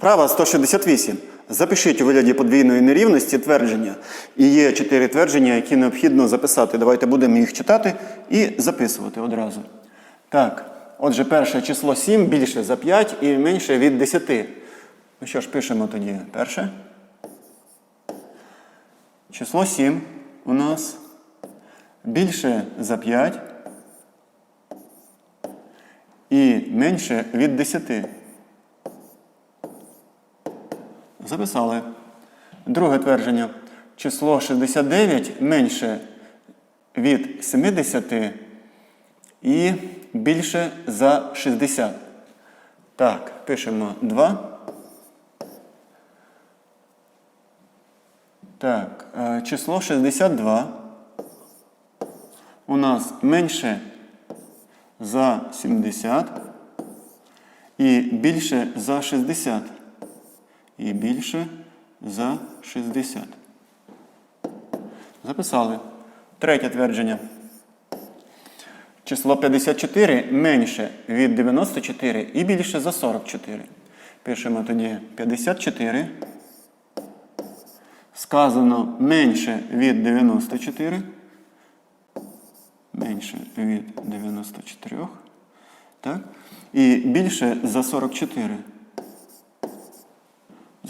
Вправа 168. Запишіть у вигляді подвійної нерівності твердження. І є чотири твердження, які необхідно записати. Давайте будемо їх читати і записувати одразу. Так, отже, перше число 7 більше за 5 і менше від 10. Ну що ж, пишемо тоді перше. Число 7 у нас більше за 5 і менше від 10. Записали. Друге твердження. Число 69 менше від 70 і більше за 60. Так, пишемо 2. Так, е, число 62 у нас менше за 70 і більше за 60. І більше за 60. Записали. Третє твердження. Число 54 менше від 94 і більше за 44. Пишемо тоді 54. Сказано менше від 94. Менше від 94. Так? І більше за 44.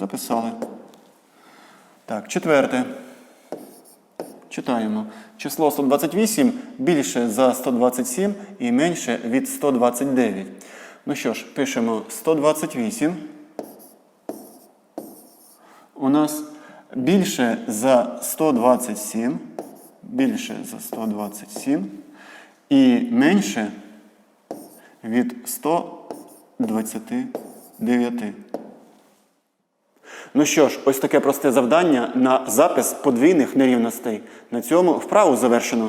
Записали. Так, четверте. Читаємо. Число 128 більше за 127 і менше від 129. Ну що ж, пишемо 128. У нас більше за 127. Більше за 127 і менше від 129. Ну що ж, ось таке просте завдання на запис подвійних нерівностей. На цьому вправу завершено.